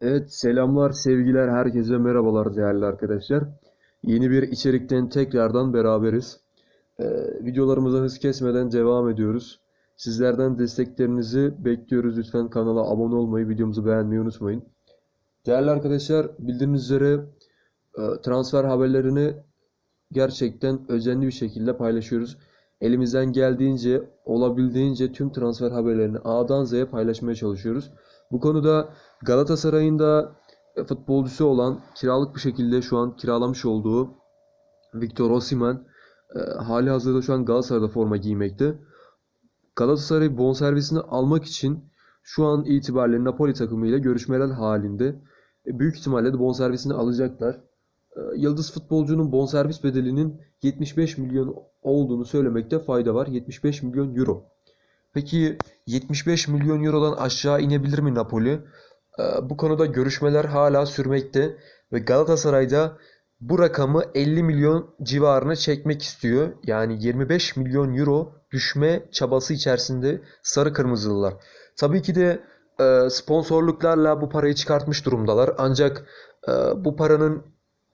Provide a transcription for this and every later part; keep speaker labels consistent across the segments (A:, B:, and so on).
A: Evet, selamlar, sevgiler, herkese merhabalar değerli arkadaşlar. Yeni bir içerikten tekrardan beraberiz. Ee, videolarımıza hız kesmeden devam ediyoruz. Sizlerden desteklerinizi bekliyoruz. Lütfen kanala abone olmayı, videomuzu beğenmeyi unutmayın. Değerli arkadaşlar, bildiğiniz üzere e, transfer haberlerini gerçekten özenli bir şekilde paylaşıyoruz. Elimizden geldiğince, olabildiğince tüm transfer haberlerini A'dan Z'ye paylaşmaya çalışıyoruz. Bu konuda Galatasaray'ın da e, futbolcusu olan kiralık bir şekilde şu an kiralamış olduğu Victor Osimhen e, hali hazırda şu an Galatasaray'da forma giymekte. Galatasaray bonservisini almak için şu an itibariyle Napoli takımıyla görüşmeler halinde. E, Büyük ihtimalle de bonservisini alacaklar. Yıldız futbolcunun bonservis bedelinin 75 milyon olduğunu söylemekte fayda var. 75 milyon euro. Peki 75 milyon eurodan aşağı inebilir mi Napoli? Ee, Bu konuda görüşmeler hala sürmekte ve Galatasaray'da bu rakamı 50 milyon civarına çekmek istiyor. Yani 25 milyon euro düşme çabası içerisinde sarı kırmızılılar. Tabii ki de e, sponsorluklarla bu parayı çıkartmış durumdalar. Ancak e, bu paranın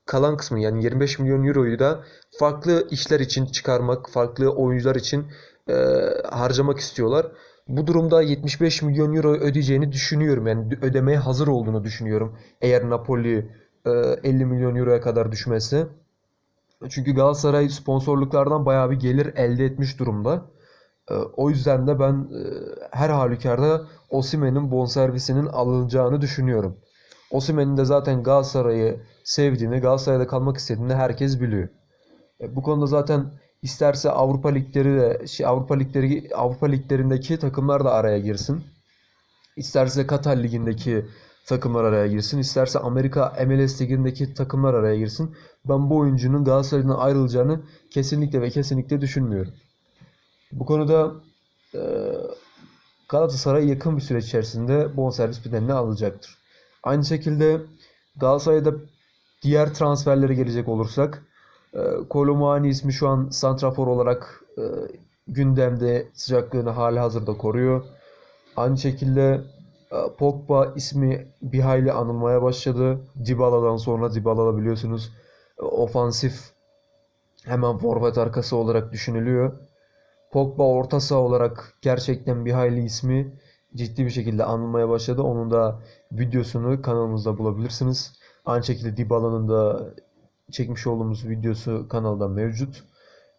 A: kalan kısmı yani 25 milyon euroyu da farklı işler için çıkarmak, farklı oyuncular için e, harcamak istiyorlar. Bu durumda 75 milyon euro ödeyeceğini düşünüyorum. Yani ödemeye hazır olduğunu düşünüyorum. Eğer Napoli e, 50 milyon euroya kadar düşmezse. Çünkü Galatasaray sponsorluklardan bayağı bir gelir elde etmiş durumda. E, o yüzden de ben e, her halükarda Osimhen'in bonservisinin alınacağını düşünüyorum. Osimhen'in de zaten Galatasaray'ı sevdiğini, Galatasaray'da kalmak istediğini herkes biliyor. E, Bu konuda zaten isterse Avrupa ligleri de şey Avrupa ligleri Avrupa liglerindeki takımlar da araya girsin. İsterse Katar ligindeki takımlar araya girsin, isterse Amerika MLS ligindeki takımlar araya girsin. Ben bu oyuncunun Galatasaray'dan ayrılacağını kesinlikle ve kesinlikle düşünmüyorum. Bu konuda e, Galatasaray yakın bir süre içerisinde bonservis bedelini alacaktır. Aynı şekilde Galatasaray'da diğer transferlere gelecek olursak Kolomani ismi şu an santrafor olarak e, gündemde sıcaklığını hali hazırda koruyor. Aynı şekilde e, Pogba ismi bir hayli anılmaya başladı. Dybala'dan sonra Dybala'da biliyorsunuz e, ofansif hemen forvet arkası olarak düşünülüyor. Pogba orta saha olarak gerçekten bir hayli ismi ciddi bir şekilde anılmaya başladı. Onun da videosunu kanalımızda bulabilirsiniz. Aynı şekilde Dybala'nın da çekmiş olduğumuz videosu kanalda mevcut.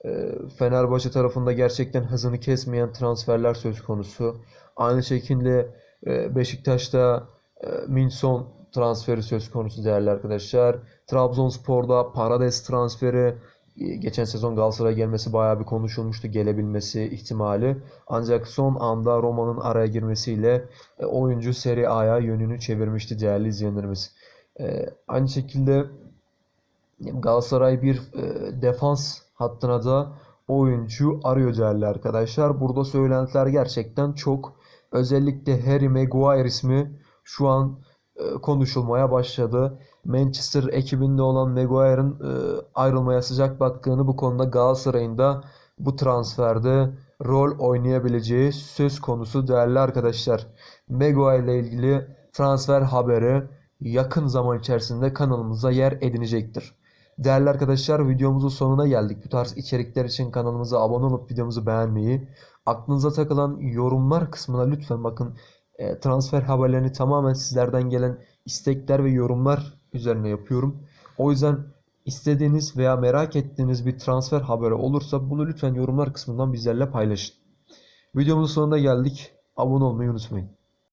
A: Ee, Fenerbahçe tarafında gerçekten hızını kesmeyen transferler söz konusu. Aynı şekilde e, Beşiktaş'ta e, Minson transferi söz konusu değerli arkadaşlar. Trabzonspor'da Parades transferi e, geçen sezon Galatasaray'a gelmesi bayağı bir konuşulmuştu gelebilmesi ihtimali. Ancak son anda Roma'nın araya girmesiyle oyuncu Serie A'ya yönünü çevirmişti değerli izleyenlerimiz. Aynı şekilde Galatasaray bir e, defans hattına da oyuncu arıyor değerli arkadaşlar. Burada söylentiler gerçekten çok. Özellikle Harry Maguire ismi şu an e, konuşulmaya başladı. Manchester ekibinde olan Maguire'ın e, ayrılmaya sıcak baktığını bu konuda Galatasaray'ın da bu transferde rol oynayabileceği söz konusu değerli arkadaşlar. Maguire ile ilgili transfer haberi yakın zaman içerisinde kanalımıza yer edinecektir. Değerli arkadaşlar videomuzun sonuna geldik. Bu tarz içerikler için kanalımıza abone olup videomuzu beğenmeyi, aklınıza takılan yorumlar kısmına lütfen bakın e, transfer haberlerini tamamen sizlerden gelen istekler ve yorumlar üzerine yapıyorum. O yüzden istediğiniz veya merak ettiğiniz bir transfer haberi olursa bunu lütfen yorumlar kısmından bizlerle paylaşın. Videomuzun sonuna geldik. Abone olmayı unutmayın.